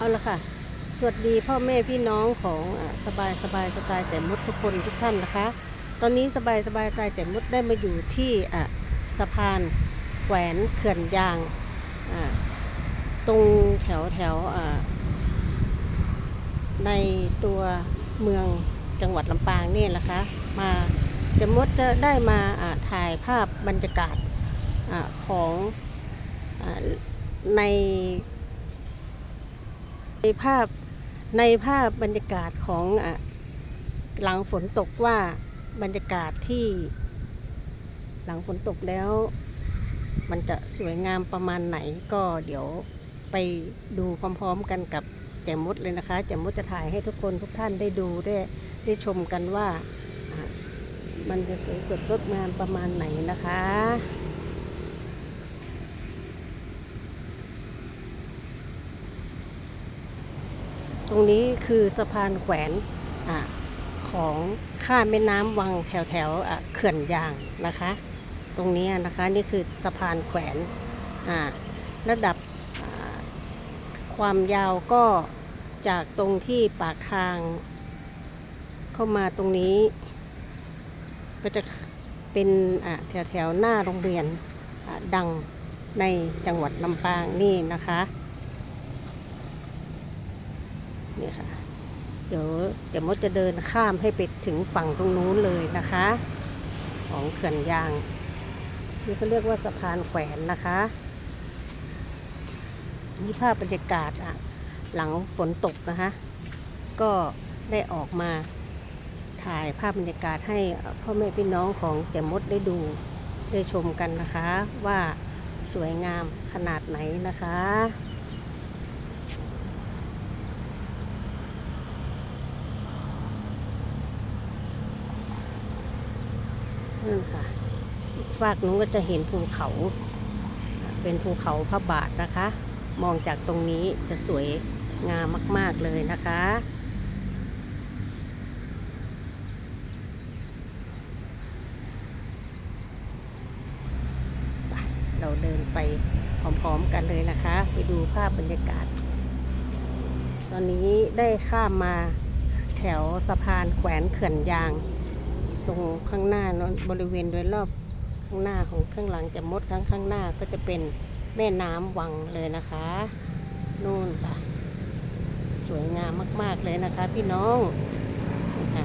เอาละค่ะ สวัสดีพ่อแม่พี่น้องของสบายสบายสไตล์แต่มดทุกคนทุกท่านนะคะ ตอนนี้สบายสบายสไตล์แต่มดได้มาอยู่ที่สะพานแขวนเขื่อนยาง ตรงแถวแถวในตัวเมืองจังหวัดลำปางนี่แหละคะมาจะมดจะได้มาถ่ายภาพบรรยากาศอของอใน ในภาพในภาพบรรยากาศของอหลังฝนตกว่าบรรยากาศที่หลังฝนตกแล้ว มันจะสวยงามประมาณไหนก็เดี๋ยวไปดูพร้อมๆกันกับแจมมดเลยนะคะแจมมดจะถ่ายให้ทุกคนทุกท่านได้ดูได้ได้ชมกันว่ามันจะสวยสดงดงามประมาณไหนนะคะ ตรงนี้คือสะพานแขวนอของข้ามแม่น้ำวังแถวแถวเขื่อนยางนะคะ ตรงนี้นะคะนี่คือสะพานแขวนระดับความยาวก็จากตรงที่ปากทาง เข้ามาตรงนี้ ก็จะเป็นแถวแถวหน้าโรงเรียนดังในจังหวัดลำปางนี่นะคะ นี่ค่ะ เดี๋ยวเดี๋ยวมดจะเดินข้ามให้ไปถึงฝั่งตรงนู้นเลยนะคะ ของเขื่อนยาง นี่เขาเรียกว่าสะพานแขวนนะคะ นี่ภาพบรรยากาศอะหลังฝนตกนะคะ ก็ได้ออกมาถ่ายภาพบรรยากาศให้พ่อแม่พี่น้องของแจ่มมดได้ดูได้ชมกันนะคะว่าสวยงามขนาดไหนนะคะ นั่นค่ะฝากนู้นก็จะเห็นภูเขา เป็นภูเขาพระบาทนะคะ มองจากตรงนี้จะสวยงามมาก ๆ เลยนะคะ เราเดินไปพร้อม ๆ กันเลยนะคะ ไปดูภาพบรรยากาศ ตอนนี้ได้ข้ามมาแถวสะพานแขวนเขื่อนยาง ตรงข้างหน้านั้นบริเวณโดยรอบข้างหน้าของข้างหลังจะมดข้างข้างหน้าก็จะเป็นแม่น้ำวังเลยนะคะนู่นค่ะ สวยงามมาก ๆ เลยนะคะ พี่น้องค่ะ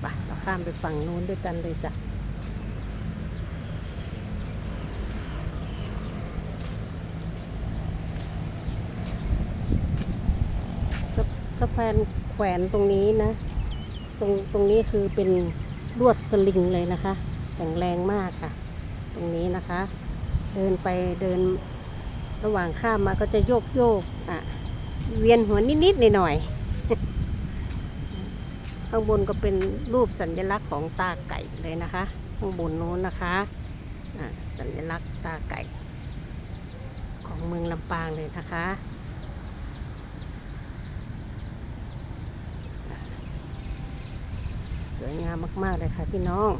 ไปเรามไปฝั่งนู้นด้วยกันเลยจ้ะสะสะพนแขวนตรงนี้นะ ตรงตรงนี้คือเป็นลวดสลิงเลยนะคะ แข็งแรงมากค่ะ ตรงนี้นะคะ เดินไปเดินระหว่างข้ามมาก็จะโยกโยกอะ เวียนหัวนิดๆหน่อยๆ ข้างบนก็เป็นรูปสัญลักษณ์ของตาไก่เลยนะคะ ข้างบนโน้นนะคะอะสัญลักษณ์ตาไก่ ของเมืองลำปางเลยนะคะสวยงามมาก ๆ เลยค่ะพี่น้อง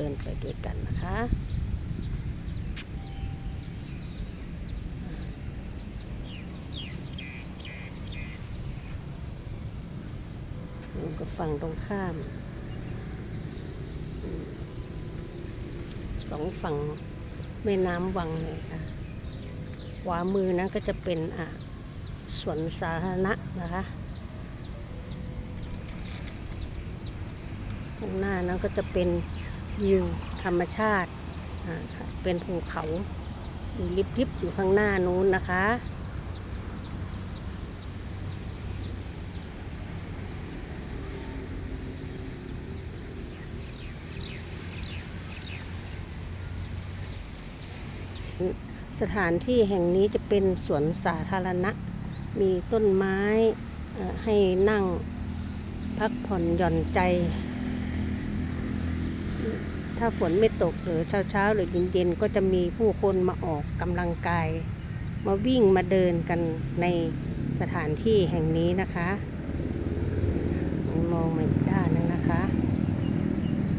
ดินไปด้วยกันนะคะนี่ก็ฝั่งตรงข้ามสองฝั่งแม่น้ำวังเลยค่ะขวามือนะก็จะเป็นอะสวนสาธารณะนะคะข้างหน้านั้นก็จะเป็น วิวธรรมชาติ เป็นภูเขาอยู่ลิบๆอยู่ข้างหน้านู้นนะคะ สถานที่แห่งนี้จะเป็นสวนสาธารณะ มีต้นไม้ให้นั่งพักผ่อนหย่อนใจ ถ้าฝนไม่ตกหรือเช้าๆหรือเย็นๆก็จะมีผู้คนมาออกกำลังกาย มาวิ่งมาเดินกันในสถานที่แห่งนี้นะคะมองมาอีกด้านนึงนะคะ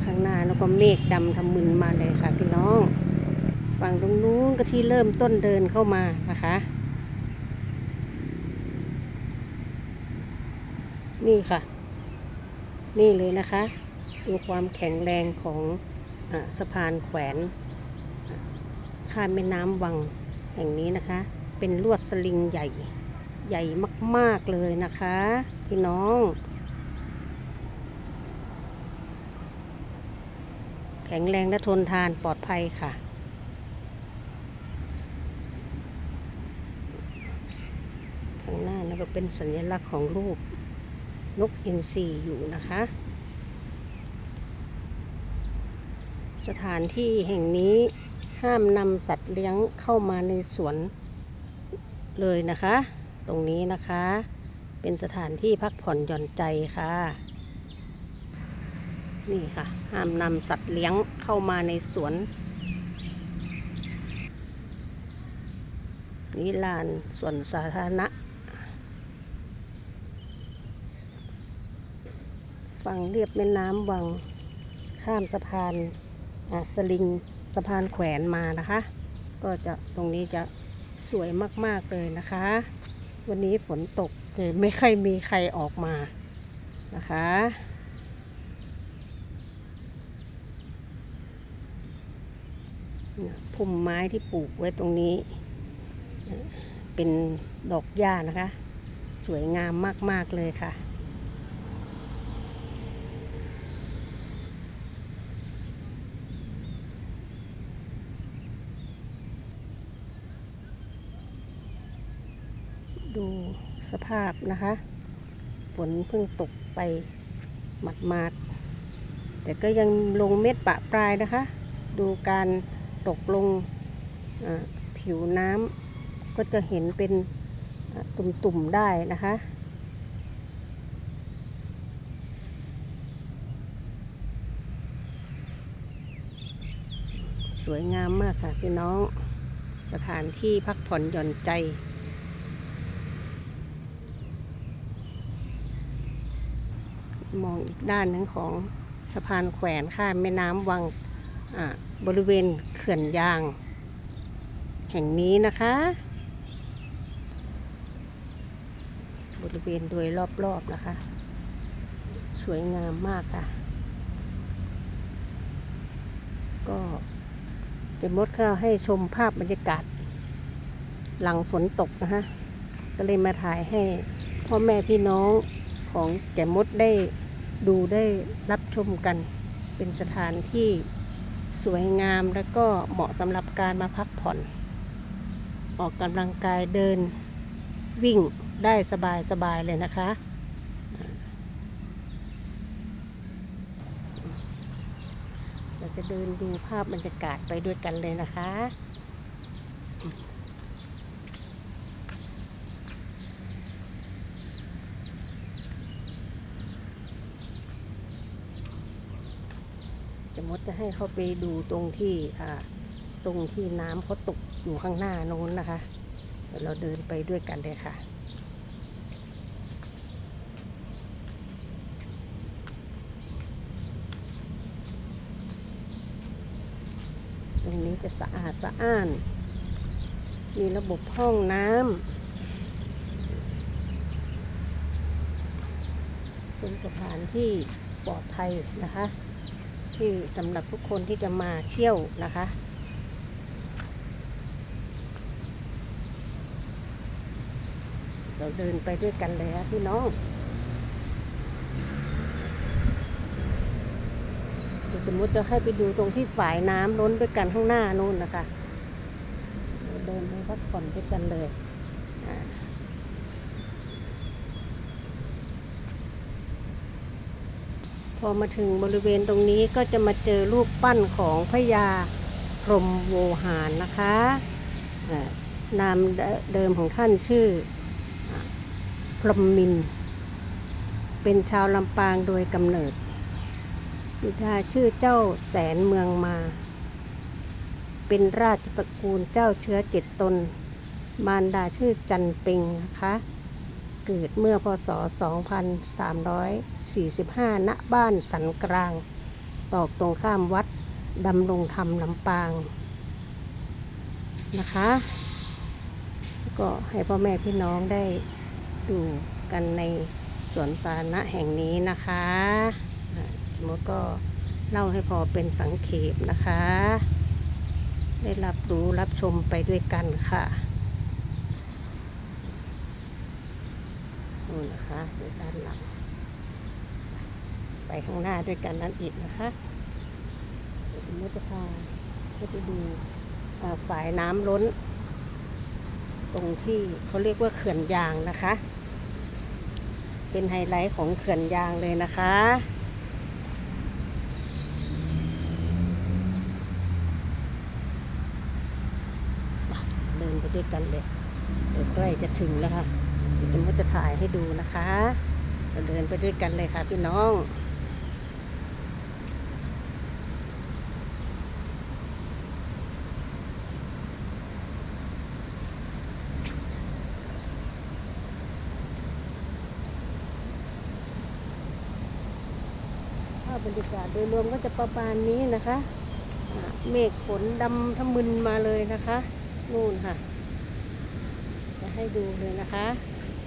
ข้างหน้าแล้วก็เมฆดำทำมึนมาเลยค่ะพี่น้อง ฝั่งตรงนู้นก็ที่เริ่มต้นเดินเข้ามานะคะนี่ค่ะ นี่เลยนะคะ ดูความแข็งแรงของ สะพานแขวนข้ามแม่น้ำวังแห่งนี้นะคะ เป็นลวดสลิงใหญ่ใหญ่มาก ๆ เลยนะคะ พี่น้อง แข็งแรงและทนทานปลอดภัยค่ะ ข้างหน้านั่นก็เป็นสัญลักษณ์ของรูปนกอินทรีอยู่นะคะ สถานที่แห่งนี้ห้ามนำสัตว์เลี้ยงเข้ามาในสวนเลยนะคะ ตรงนี้นะคะ เป็นสถานที่พักผ่อนหย่อนใจค่ะ นี่ค่ะ ห้ามนำสัตว์เลี้ยงเข้ามาในสวน นี่ลานสวนสาธารณะ ฝั่งเรียบแม่น้ำวัง ข้ามสะพาน สลิงสะพานแขวนมานะคะ ก็จะตรงนี้จะสวยมากๆเลยนะคะ วันนี้ฝนตกเลยไม่ค่อยมีใครออกมานะคะ พุ่มไม้ที่ปลูกไว้ตรงนี้ เป็นดอกหญ้านะคะ สวยงามมาก ๆ เลยค่ะ ดู สภาพนะคะ ฝนเพิ่งตกไปหมัดมาดๆแต่ก็ยังลงเม็ดปะปลายนะคะ ดูการตกลงผิวน้ำก็จะเห็นเป็นตุ่มๆได้นะคะสวยงามมากค่ะพี่น้อง สถานที่พักผ่อนหย่อนใจ มองอีกด้านหนึ่งของสะพานแขวนข้ามแม่น้ำวังบริเวณเขื่อนยาง แห่งนี้นะคะ บริเวณโดยรอบๆนะคะ สวยงามมากค่ะ ก็จะมดเข้าให้ชมภาพบรรยากาศ หลังฝนตกนะคะก็เลยมาถ่ายให้พ่อแม่พี่น้องของแก่มดได้ ดูได้รับชมกัน เป็นสถานที่สวยงามและก็เหมาะสำหรับการมาพักผ่อน ออกกำลังกายเดินวิ่งได้สบายสบายๆเลยนะคะ เราจะเดินดูภาพบรรยากาศไปด้วยกันเลยนะคะ จะมดจะ ให้เขาไปดูตรงที่ตรงที่น้ำเขาตกอยู่ข้างหน้าโน้นนะคะเดี๋ยวเราเดินไปด้วยกันเลยค่ะตรงนี้จะสะอาดสะอ้าน มีระบบห้องน้ำเป็นสถานที่ปลอดภัยนะคะ ที่สำหรับทุกคนที่จะมาเที่ยวนะคะ เราเดินไปด้วยกันเลยค่ะพี่น้องสมมติจะให้ไปดูตรงที่ฝายน้ำล้นด้วยกันข้างหน้านู่นนะคะเราเดินไปพักผ่อนด้วยกันเลยอ่า พอมาถึงบริเวณตรงนี้ก็จะมาเจอรูปปั้นของพญาพรหมโวหารนะคะนามเดิมของท่านชื่อพรหมมิน เป็นชาวลำปางโดยกำเนิดบิดาชื่อเจ้าแสนเมืองมา เป็นราชตระกูลเจ้าเชื้อเจ็ดตน มารดาชื่อจันเป็งนะคะ เกิดเมื่อพศ 2345 ณ บ้านสันกลาง ตอกตรงข้ามวัดดำรงธรรมลำปาง นะคะ ก็ให้พ่อแม่พี่น้องได้ดูกันในสวนสาธารณะแห่งนี้นะคะสมมติก็เล่าให้พอเป็นสังเขปนะคะ ได้รับรู้รับชมไปด้วยกันค่ะ นะคะอยู่ด้านหลัง ไปข้างหน้าด้วยกันนั่นอีกนะคะเดี๋ยวคุณมุตพาไปดูฝายน้ำล้น ตรงที่เขาเรียกว่าเขื่อนยางนะคะ เป็นไฮไลท์ของเขื่อนยางเลยนะคะเดินไปด้วยกันเลย เดี๋ยวใกล้จะถึงแล้วค่ะ เดี๋ยวจะมุจะถ่ายให้ดูนะคะ เราเดินไปด้วยกันเลยค่ะพี่น้องภาพบรรยากาศโดยรวมก็จะประมาณนี้นะคะ เมฆฝนดำทะมึนมาเลยนะคะ นู่นค่ะ จะให้ดูเลยนะคะ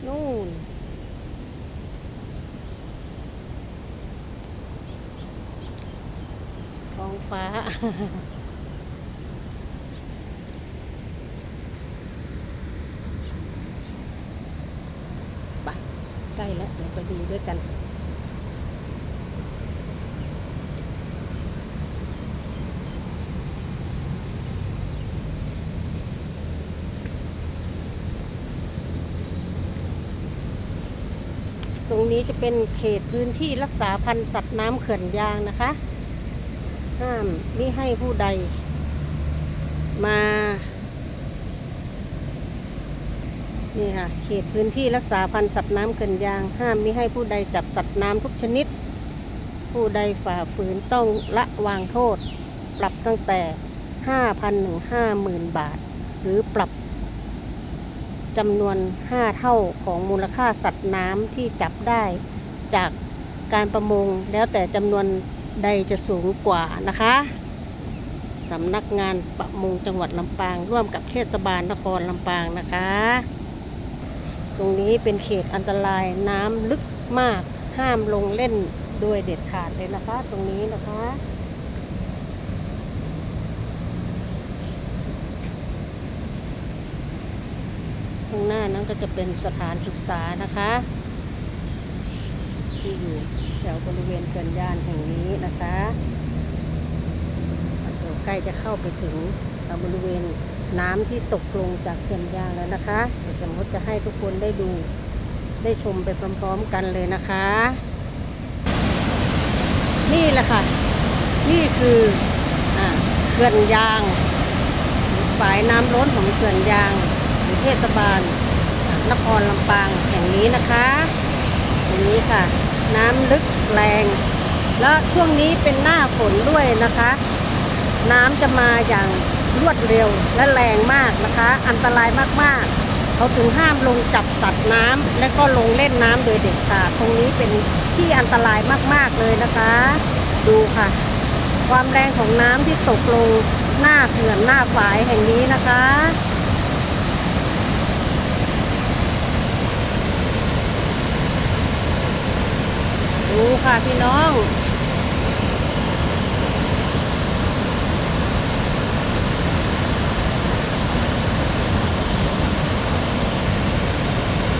นู่น ท้องฟ้าไปใกล้แล้วเดี๋ยวไปดูด้วยกัน นี้จะเป็นเขตพื้นที่รักษาพันธุ์สัตว์น้ำเขื่อนยางนะคะ ห้ามมิให้ผู้ใด มานี่ค่ะเขตพื้นที่รักษาพันธุ์สัตว์น้ำเขื่อนยาง ห้ามมิให้ผู้ใดจับสัตว์น้ำทุกชนิด ผู้ใดฝ่าฝืนต้องละวางโทษ ปรับตั้งแต่ 5,000ถึง50,000 บาท หรือปรับ จำนวน 5 เท่าของมูลค่าสัตว์น้ำที่จับได้ จากการประมงแล้วแต่จำนวนใดจะสูงกว่านะคะสำนักงานประมงจังหวัดลำปาง ร่วมกับเทศบาลนครลำปางนะคะ ตรงนี้เป็นเขตอันตรายน้ำลึกมากห้ามลงเล่นโดยเด็ดขาดเลยนะคะ ตรงนี้นะคะ ข้างหน้านั้นก็จะเป็นสถานศึกษานะคะ ที่อยู่แถวบริเวณเขื่อนย่านแห่งนี้นะคะเดี๋ยวใกล้จะเข้าไปถึงบริเวณน้ำที่ตกลงจากเขื่อนยางแล้วนะคะเดี๋ยวมมติจะให้ทุกคนได้ดูได้ชมไปพร้อมๆกันเลยนะคะ นี่แหละค่ะ นี่คืออเขื่อนยาง ฝายน้ำล้นของเขื่อนยาง เทศบาลนครลำปางแห่งนี้นะคะตรงนี้ค่ะ น้ำลึกแรง แล้วช่วงนี้เป็นหน้าฝนด้วยนะคะ น้ำจะมาอย่างรวดเร็วและแรงมากนะคะ อันตรายมากๆ เขาถึงห้ามลงจับสัตว์น้ำและก็ลงเล่นน้ำโดยเด็ดขาดตรงนี้เป็นที่อันตรายมากๆเลยนะคะ ดูค่ะ ความแรงของน้ำที่ตกลงหน้าเขื่อนหน้าฝายแห่งนี้นะคะูค่ะพี่น้อง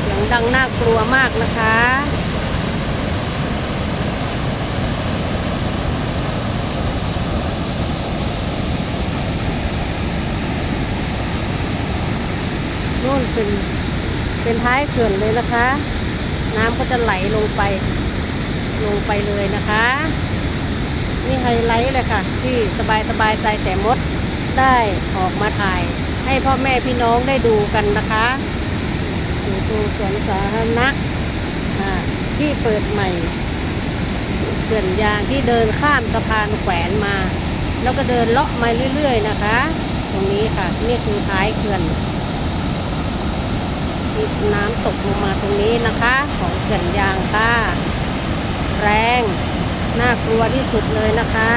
เสียงดังน่ากลัวมากนะคะนู่นเป็นเป็นท้ายเขื่อนเลยนะคะ น้ำก็จะไหลลงไป ลงไปเลยนะคะ นี่ไฮไลท์เลยค่ะ ที่สบายสบายใจแต่มดได้ออกมาถ่าย ให้พ่อแม่พี่น้องได้ดูกันนะคะอยู่ตรงสวนสาธารณะที่เปิดใหม่เขื่อนยางที่เดินข้ามสะพานแขวนมา แล้วก็เดินเลาะมาเรื่อย ๆ นะคะ ตรงนี้ค่ะ นี่คือท้ายเขื่อนน้ำตกลงมาตรงนี้นะคะ ของเขื่อนยางค่ะ แรง น่ากลัวที่สุดเลยนะคะ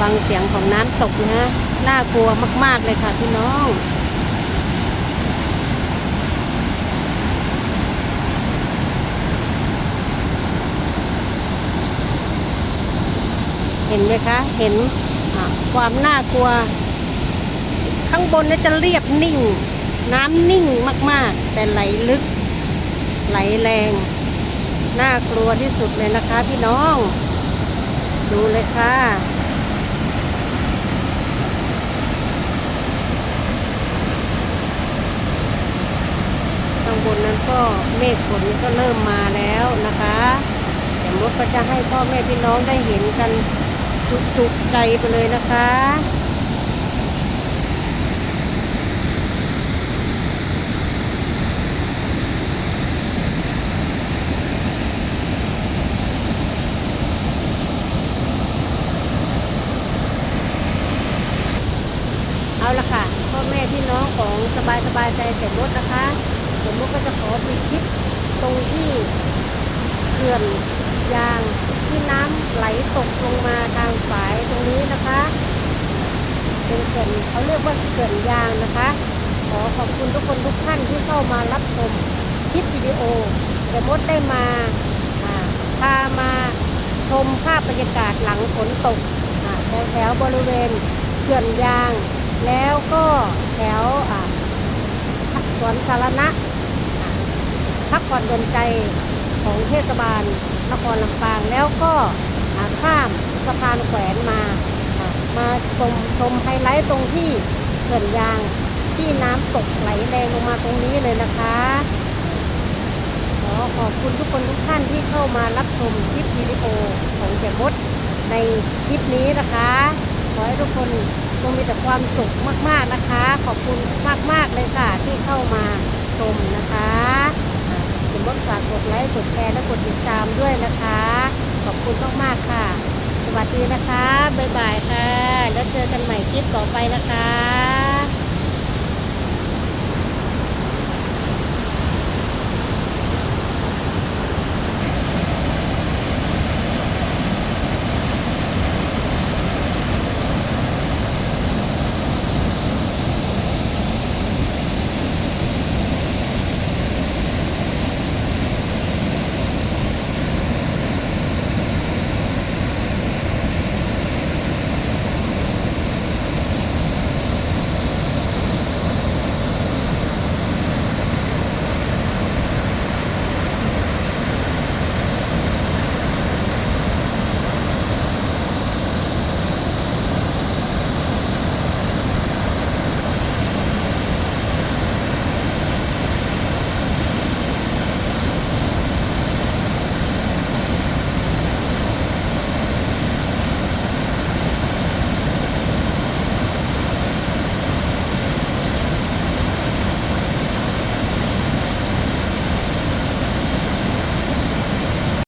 ฟังเสียงของน้ำตกนะฮะน่ากลัวมาก ๆ เลยค่ะพี่น้อง เห็นไหมคะ เห็นความน่ากลัว ข้างบนนี่จะเรียบนิ่ง น้ำนิ่งมากๆ แต่ไหลลึก ไหลแรง น่ากลัวที่สุดเลยนะคะพี่น้อง ดูเลยค่ะข้างบนนั้นก็เมฆฝนก็เริ่มมาแล้วนะคะแต่มดก็จะให้พ่อแม่พี่น้องได้เห็นกัน จุกๆใจไปเลยนะคะเอาละค่ะพ่อแม่พี่น้องของสบายสบายใจแต่มดนะคะเดี๋ยวมก็จะขอปิดคลิปตรงที่เขื่อนยาง ที่น้ำไหลตกลงมาทางฝายตรงนี้นะคะ เป็นเขื่อนเขาเรียกว่าเขื่อนยางนะคะ ขอขอบคุณทุกคนทุกท่านที่เข้ามารับชมคลิปวิดีโอแต่มดได้มาพามาชมภาพบรรยากาศหลังฝนตกแถวๆบริเวณเขื่อนยาง แล้วก็แถวสวนสาธารณะพักผ่อนดนใจ ของเทศบาลนครลำปางแล้วก็ข้ามสะพานแขวนมาอ่ามาชมชมไฮไลท์ตรงที่เขื่อนยางที่น้ำตกไหลแรงลงมาตรงนี้เลยนะคะขอขอบคุณทุกคนทุกท่านที่เข้ามารับชมคลิปวิดีโอของเจมดในคลิปนี้นะคะ ขอให้ทุกคนคงมีแต่ความสุขมากๆนะคะ ขอบคุณมากๆเลยค่ะที่เข้ามาชมนะคะ อ่าเจมดฝากกดไลค์ กดแชร์ และกดติดตามด้วยนะคะ ขอบคุณมากๆค่ะ สวัสดีนะคะ บ๊ายบายค่ะ แล้วเจอกันใหม่คลิปต่อไปนะคะ